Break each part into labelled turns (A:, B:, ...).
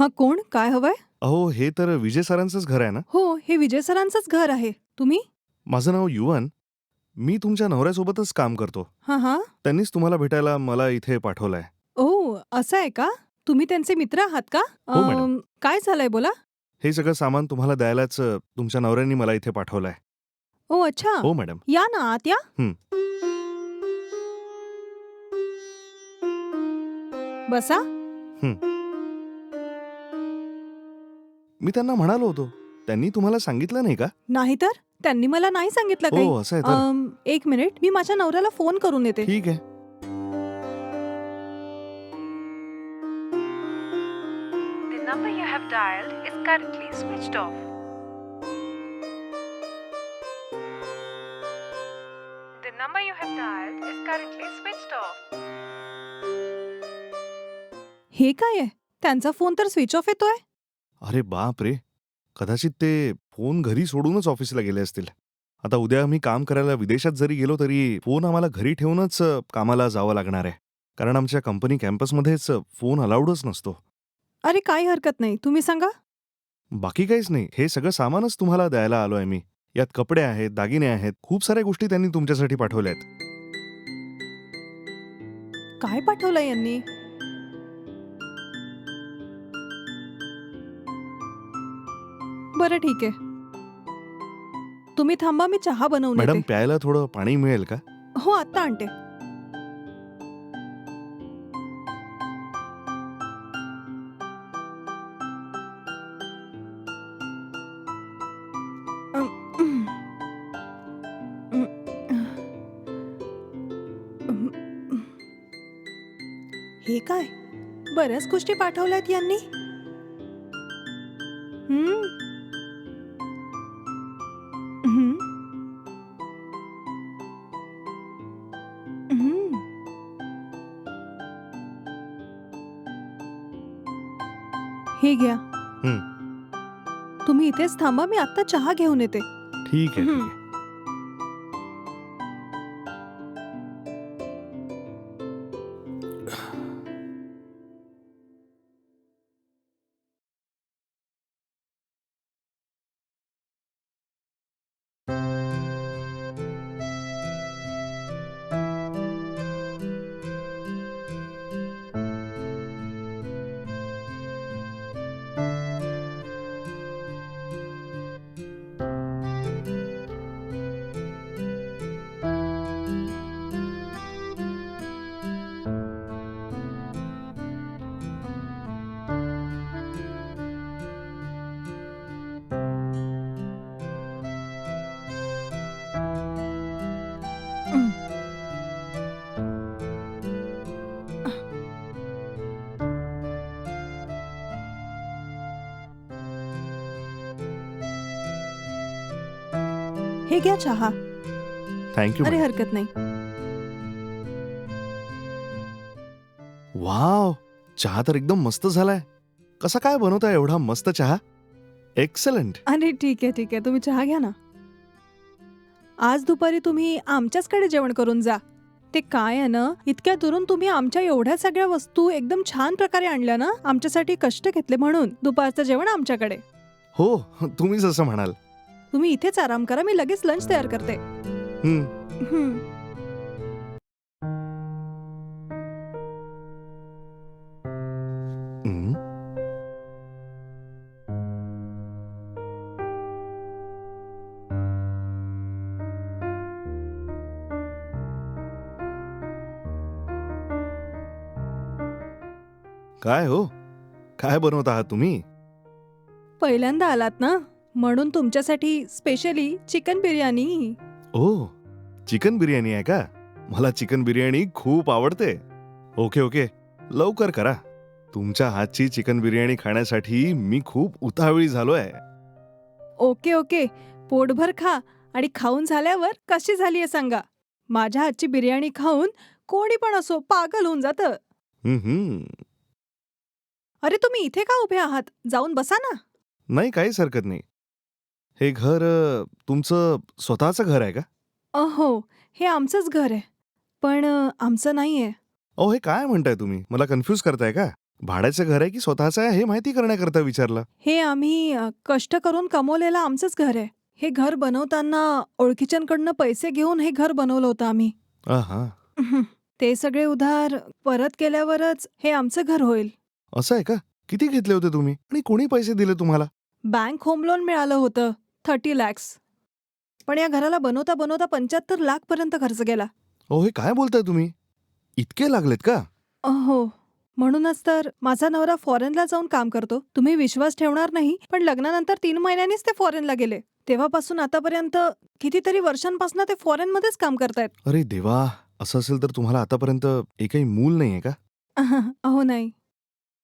A: हा कोण? काय हवंय?
B: अहो हे तर विजय सरांचंच घर आहे ना?
A: हो हे विजय सरांचंच घर आहे. तुम्ही?
B: माझं नाव युवन. मी तुमच्या नवऱ्यासोबतच काम करतो.
A: हा हा.
B: त्यांनीच तुम्हाला भेटायला मला इथे पाठवलंय.
A: ओ असं आहे का? तुम्ही त्यांचे मित्र आहात का?
B: हो, मॅडम.
A: अम, काय झालंय बोला?
B: हे सगळं सामान तुम्हाला द्यायलाच अ, तुमच्या नवऱ्यांनी मला इथे पाठवलंय.
A: ओ अच्छा.
B: हो मॅडम.
A: या ना आत या.
B: हं.
A: बसा.
B: मी त्यांना म्हणालो होतो. त्यांनी तुम्हाला सांगितलं नाही का?
A: नाहीतर त्यांनी मला नाही सांगितलं काही.
B: हो असं आहे तर.
A: अम, एक मिनिट. मी माझ्या नवऱ्याला फोन करून येते
B: ठीक आहे.
C: The number you have dialed is currently switched off. The number you have dialed is currently switched off.
A: हे काय आहे? त्यांचा फोन तर स्विच ऑफ येतोय?
B: अरे बाप रे! कदाचित ते फोन घरी सोडूनच ऑफिसला गेले असतील. आता उद्या आम्ही काम करायला विदेशात जरी गेलो तरी फोन आम्हाला घरी ठेवूनच कामाला जावं लागणार आहे. कारण आमच्या कंपनी कॅम्पसमध्येच फोन अलाउडच नसतो.
A: अरे काही हरकत नाही. तुम्ही सांगा.
B: बाकी काहीच नाही. हे सगळं सामानच तुम्हाला द्यायला आलोय मी. यात कपडे आहेत दागिने आहेत खूप साऱ्या गोष्टी त्यांनी तुमच्यासाठी पाठवल्या आहेत
A: काय पाठवलंय यांनी? बरं ठीक आहे तुम्ही थांबा मी चहा बनवून
B: मॅडम
A: येते
B: प्यायला थोडं पाणी मिळेल का
A: हो आत्ता आणते. हे काय बऱ्याच गोष्टी पाठवल्यात यांनी. हम्म. हे घ्या. तुम्ही इथेच थांबा मी आत्ता चहा घेऊन येते.
B: ठीक आहे ठीक. आहे.
A: हे घ्या चहा.
B: थँक्यू
A: अरे. हरकत नाही.
B: वाव चहा तर एकदम मस्त झालाय. कसा काय बनवताय एवढा मस्त चहा? एक्सलंट
A: अरे ठीक आहे ठीक आहे. तुम्ही चहा घ्या ना. आज दुपारी तुम्ही आमच्याचकडे जेवण करून जा. ते काय आहे ना इतक्या दुरून तुम्ही आमच्या एवढ्या सगळ्या वस्तू एकदम छान प्रकारे आणल्या ना आमच्यासाठी कष्ट घेतले म्हणून दुपारचं जेवण आमच्याकडे.
B: हो तुम्ही जसं म्हणाल.
A: तुम्ही इथेच आराम करा मी लगेच लंच तयार करते.
B: काय हो? काय बनवत आहात तुम्ही?
A: पहिल्यांदा आलात ना? म्हणून तुमच्यासाठी specially chicken biryani.
B: Oh chicken biryani आहे का? मला चिकन बिर्याणी खूप आवडते. ओके ओके लवकर करा. तुमच्या हातची चिकन बिर्याणी खाण्यासाठी मी खूप उतावळी झालोय.
A: ओके ओके पोटभर खा आणि खाऊन झाल्यावर कशी झाली आहे सांगा. माझ्या हातची बिर्याणी खाऊन कोणी पण असो पागल होऊन जातं. अरे तुम्ही इथे का उभे आहात? जाऊन बसा ना.
B: नाही काहीच हरकत नाही. हे घर अ, तुमचं स्वतःचं घर आहे का?
A: अहो हे. आमचंच घर आहे. पण अ, आमचं नाहीये.
B: अहो हे काय म्हणताय तुम्ही? मला कन्फ्यूज करताय का? भाड्याचं घर आहे की स्वतःचं आहे हे माहिती करण्याकरता विचारलं.
A: हे आम्ही अ, कष्ट करून कमवलेलं आमचंच घर आहे. हे घर बनवताना ओळखीच्यांकडनं पैसे घेऊन हे घर बनवलं होतं आम्ही.
B: हं.
A: ते सगळे उधार परत केल्यावरच हे आमचं घर होईल.
B: असं आहे का? किती घेतले होते तुम्ही? आणि कोणी पैसे दिले तुम्हाला?
A: बँक होम लोन मिळालं होतं. थर्टी लॅक्स. पण या घराला बनवता बनवता पंच्याहत्तर लाख पर्यंत खर्च गेला
B: अहो हे काय बोलताय तुम्ही? इतके लागलेत का?
A: हो. म्हणूनच तर माझा नवरा फॉरेनला जाऊन काम करतो. तुम्ही विश्वास ठेवणार नाही पण लग्नानंतर तीन महिन्यांनीच ते फॉरेनला गेले. तेव्हापासून आतापर्यंत कितीतरी वर्षांपासून ते फॉरेनमध्येच काम करतायत.
B: अरे देवा! असं असेल तर तुम्हाला आतापर्यंत एकही मूल नाहीये का?
A: अहो नाही.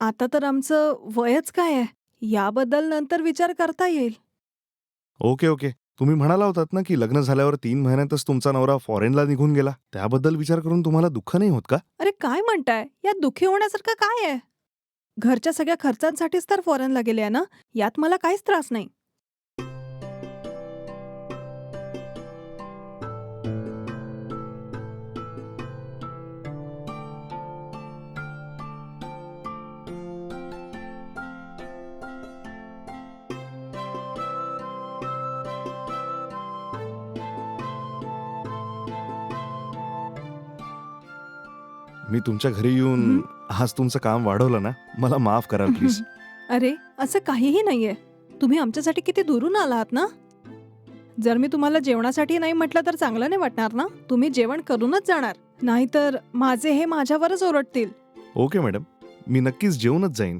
A: आता तर आमचं वयच काय आहे? याबद्दल नंतर विचार करता येईल.
B: Okay okay. तुम्ही म्हणाला होतात ना की लग्न झाल्यावर तीन महिन्यातच तुमचा नवरा फॉरेनला निघून गेला. त्याबद्दल विचार करून तुम्हाला दुःख नाही होत का?
A: अरे काय म्हणताय? यात दुःखी होण्यासारखं काय आहे? घरच्या सगळ्या खर्चांसाठीच तर फॉरेनला गेले आहे ना? यात मला काहीच त्रास नाही.
B: मी तुमच्या घरी येऊन? आज तुमचं काम वाढवलं ना मला माफ कराल प्लीज
A: अरे असं काहीही नाहीये. तुम्ही आमच्यासाठी किती दुरून आलात ना? जर मी तुम्हाला जेवणासाठी नाही म्हटलं तर चांगलं नाही वाटणार ना? तुम्ही जेवण करूनच जाणार. नाहीतर माझे हे माझ्यावरच ओरडतील.
B: ओके मॅडम मी नक्कीच जेवूनच जाईन.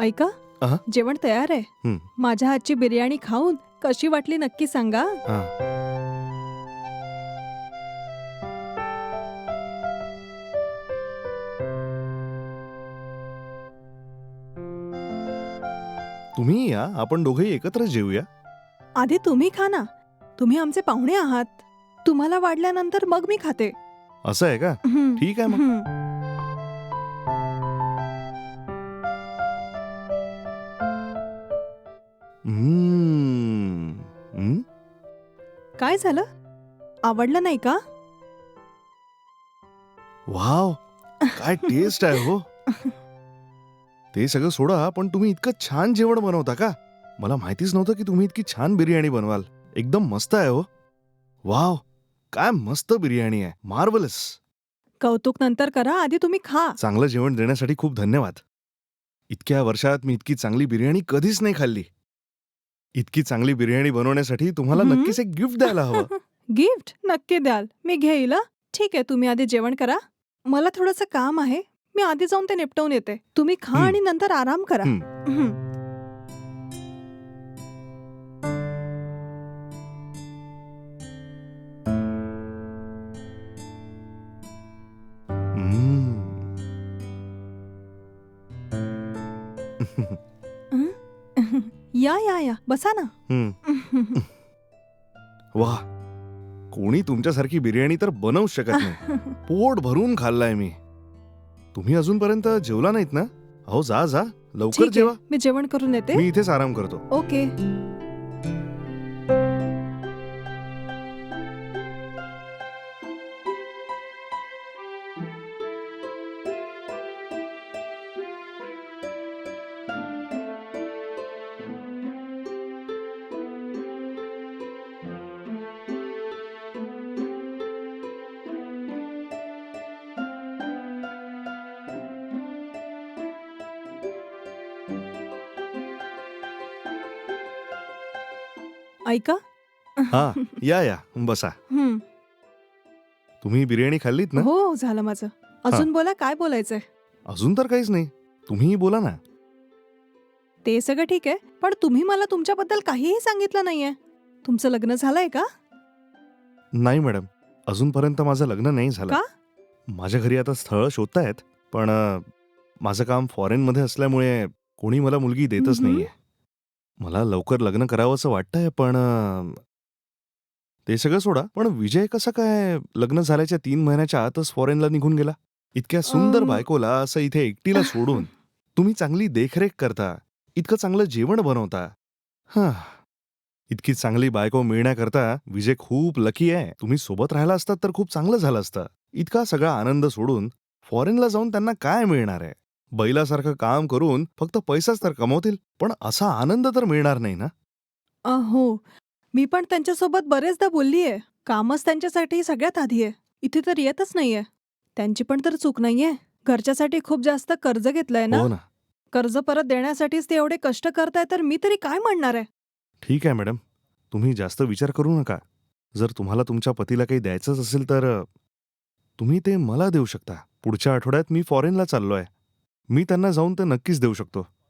A: ऐका
B: अहा.
A: जेवण तयार आहे.
B: हं.
A: माझ्या हातची बिर्याणी खाऊन कशी वाटली नक्की सांगा.
B: हा. तुम्ही या आपण दोघेही एकत्र जेऊया.
A: आधी तुम्ही खा ना. तुम्ही आमचे पाहुणे आहात. तुम्हाला वाढल्यानंतर मग मी खाते.
B: असं आहे का?
A: हं.
B: ठीक आहे मग.
A: हं. काय झालं? आवडलं नाही का?
B: वाव काय टेस्ट आहे हो. ते सगळं सोडा पण तुम्ही इतकं छान जेवण बनवता का? मला माहितीच नव्हतं की तुम्ही इतकी छान बिर्याणी बनवाल. एकदम मस्त आहे हो. वाव काय मस्त बिर्याणी आहे. मार्वलस.
A: कौतुक नंतर करा आधी तुम्ही खा.
B: चांगलं जेवण देण्यासाठी खूप धन्यवाद. इतक्या वर्षात मी इतकी चांगली बिर्याणी कधीच नाही खाल्ली. इतकी चांगली बिर्याणी बनवण्यासाठी तुम्हाला
A: हम्म.
B: नक्कीच एक गिफ्ट द्यायला हवं
A: गिफ्ट नक्की द्याल मी घेईल हं. ठीक आहे तुम्ही आधी जेवण करा मला थोडंसं काम आहे मी आधी जाऊन ते निपटवून येते तुम्ही खा
B: हं.
A: आणि नंतर आराम करा
B: हं.
A: हं. या या या. बसा ना.
B: हम्म. वा. कोणी तुमच्यासारखी बिर्याणी तर बनवूच शकत नाही. पोट भरून खाल्लाय मी. तुम्ही अजूनपर्यंत जेवला नाहीत ना? अहो जा जा. लवकर
A: ठीक
B: जेवा.
A: मी जेवण करून येते.
B: मी इथेच आराम करतो.
A: ओके. ऐका.
B: हा या या. बसा.
A: हं.
B: तुम्ही बिर्याणी खाल्लीत ना?
A: हो झालं माझं. अजून बोला काय बोलायचंय?
B: अजून तर काहीच नाही. तुम्हीही बोला ना.
A: ते सगळं ठीक आहे पण तुम्ही मला तुमच्याबद्दल काहीही सांगितलं नाहीये. तुमचं लग्न झालंय का?
B: नाही मॅडम. अजूनपर्यंत माझं लग्न नाही झालं.
A: का?
B: माझ्या घरी आता स्थळ शोधतायत पण अं, माझं काम फॉरेन मध्ये असल्यामुळे कोणी मला मुलगी देतच
A: हम्म.
B: नाहीये. मला लवकर लग्न करावंसं वाटतंय पण अं, ते सगळं सोडा. पण विजय कसा काय लग्न झाल्याच्या तीन महिन्याच्या आतच फॉरेनला निघून गेला? इतक्या सुंदर
A: अं.
B: बायकोला असं इथे एकटीला सोडून तुम्ही चांगली देखरेख करता इतकं चांगलं जेवण बनवता. हा. इतकी चांगली बायको मिळण्याकरता विजय खूप लकी आहे. तुम्ही सोबत राहिला असतात तर खूप चांगलं झालं असतं. इतका सगळा आनंद सोडून फॉरेनला जाऊन त्यांना काय मिळणार आहे? बैलासारखं काम करून फक्त पैसाच तर कमवतील पण असा आनंद तर मिळणार नाही ना?
A: अहो मी पण त्यांच्यासोबत बरेचदा बोलली आहे कामच त्यांच्यासाठी सगळ्यात आधी आहे. इथे तर येतच नाहीये. त्यांची पण तर चूक नाहीये. घरच्यासाठी खूप जास्त कर्ज घेतलंय ना?
B: हो ना.
A: कर्ज परत देण्यासाठीच ते एवढे कष्ट करताय तर मी तरी काय म्हणणार आहे?
B: ठीक आहे मॅडम. तुम्ही जास्त विचार करू नका. जर तुम्हाला तुमच्या पतीला काही द्यायचंच असेल तर अ, तुम्ही ते मला देऊ शकता. पुढच्या आठवड्यात मी फॉरेनला चाललोय. मी त्यांना जाऊन ते नक्कीच देऊ शकतो.